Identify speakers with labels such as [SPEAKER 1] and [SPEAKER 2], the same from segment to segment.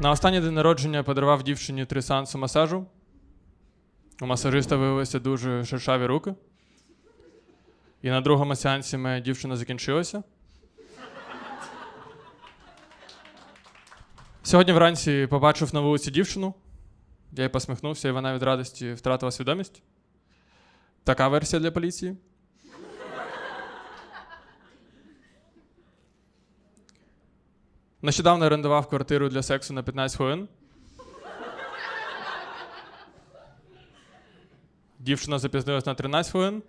[SPEAKER 1] На останній день народження подарував дівчині три сеанси масажу. У масажиста виявилися дуже шершаві руки. І на другому сеансі моя дівчина закінчилася. Сьогодні вранці побачив на вулиці дівчину. Я їй посміхнувся, і вона від радості втратила свідомість. Така версія для поліції. Нещодавно орендував квартиру для сексу на 15 хвилин. Дівчина запізнилась на 13 хвилин.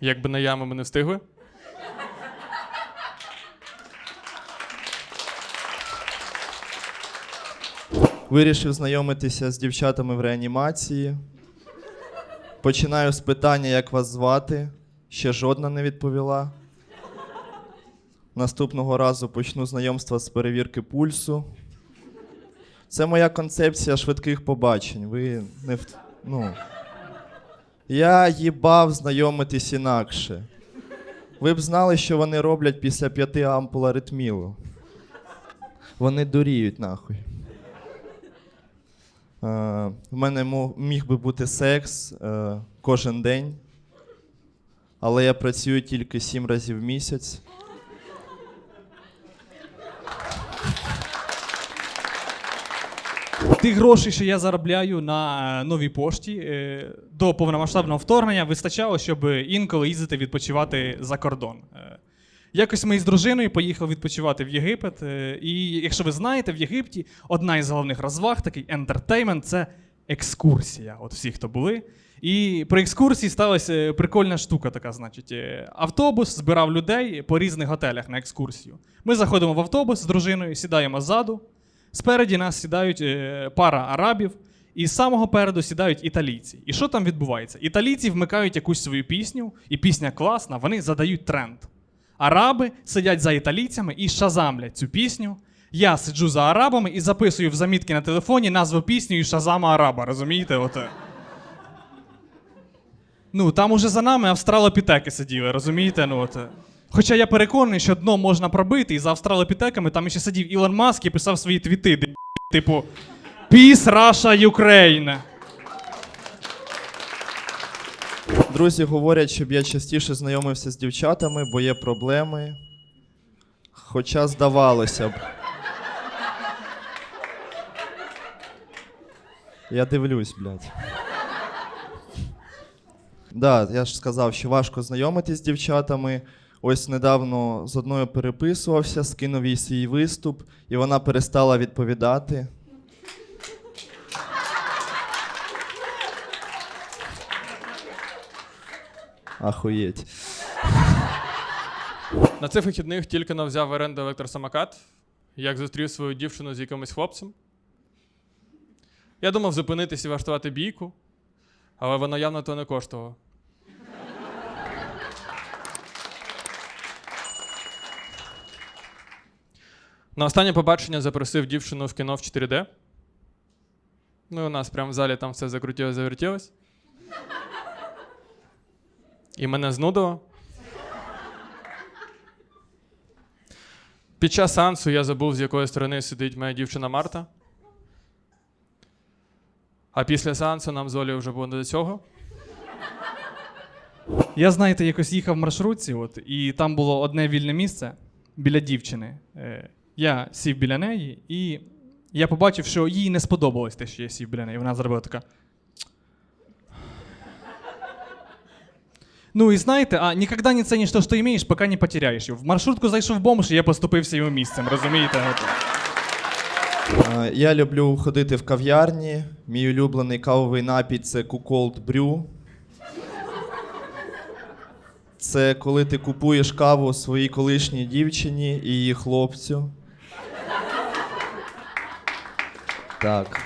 [SPEAKER 1] Якби на яму ми не встигли.
[SPEAKER 2] Вирішив знайомитися з дівчатами в реанімації. Починаю з питання, як вас звати. Ще жодна не відповіла. Наступного разу почну знайомство з перевірки пульсу. Це моя концепція швидких побачень. Ви не в... ну. Я їбав знайомитись інакше. Ви б знали, що вони роблять після п'яти ампул аритмілу. Вони дуріють нахуй. Е, в мене міг би бути секс е, кожен день, але я працюю тільки сім разів в місяць.
[SPEAKER 3] Тих грошей, що я заробляю на е, новій пошті е, до повномасштабного вторгнення, вистачало, щоб інколи їздити відпочивати за кордон. Е, Якось ми з дружиною поїхали відпочивати в Єгипет. І якщо ви знаєте, в Єгипті одна із головних розваг, такий ентертеймент це екскурсія. От всі, хто були. І при екскурсії сталася прикольна штука, така, значить, автобус збирав людей по різних готелях на екскурсію. Ми заходимо в автобус з дружиною, сідаємо ззаду. Спереді нас сідають е, пара арабів, і з самого переду сідають італійці. І що там відбувається? Італійці вмикають якусь свою пісню, і пісня класна, вони задають тренд. Араби сидять за італійцями і шазамлять цю пісню. Я сиджу за арабами і записую в замітки на телефоні назву пісні і шазама араба. Розумієте? От. Ну, там уже за нами австралопітеки сиділи, розумієте? Ну, от. Хоча я переконаний, що дно можна пробити, і за австралопітеками там ще сидів Ілон Маск і писав свої твіти, де, типу Peace, Russia, Ukraine.
[SPEAKER 2] Друзі говорять, щоб я частіше знайомився з дівчатами, бо є проблеми. Хоча здавалося б. Я дивлюсь, блядь. Да, я ж сказав, що важко знайомитись з дівчатами. Ось недавно з одною переписувався, скинув їй свій виступ, і вона перестала відповідати. Ахуєть.
[SPEAKER 1] На цих вихідних тільки но взяв в оренду електросамокат, як зустрів свою дівчину з якимось хлопцем. Я думав зупинитись і влаштувати бійку, але воно явно то не коштувало. На останнє побачення запросив дівчину в кіно в 4D. Ну, і у нас прямо в залі там все закрутилось, завертілось. І мене знудило. Під час сеансу я забув, з якої сторони сидить моя дівчина Марта. А після сеансу нам з Олею вже було не до цього.
[SPEAKER 3] Я, знаєте, якось їхав в маршрутці, от, і там було одне вільне місце біля дівчини. Я сів біля неї, і я побачив, що їй не сподобалось те, що я сів біля неї. Вона зробила така. Ну і знаєте, а ніколи не ціниш то, що імеєш, поки не потеряєш. В маршрутку зайшов бомж, і я поступився його місцем, розумієте?
[SPEAKER 2] Я люблю ходити в кав'ярні. Мій улюблений кавовий напій це Куколд Брю. Це коли ти купуєш каву своїй колишній дівчині і її хлопцю. Так.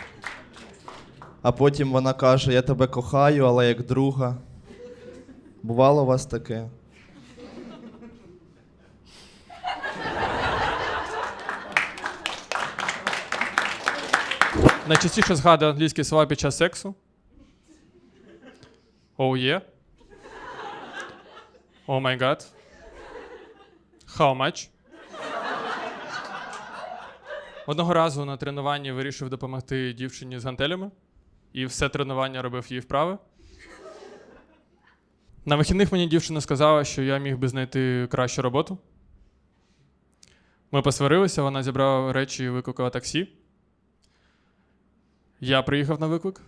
[SPEAKER 2] А потім вона каже: Я тебе кохаю, але як друга. Бувало у вас таке?
[SPEAKER 1] Найчастіше згадую англійські слова під час сексу. Oh yeah. Oh my god. How much? Одного разу на тренуванні вирішив допомогти дівчині з гантелями, і все тренування робив її вправи. На вихідних мені дівчина сказала, що я міг би знайти кращу роботу. Ми посварилися, вона зібрала речі і викликала таксі. Я приїхав на виклик,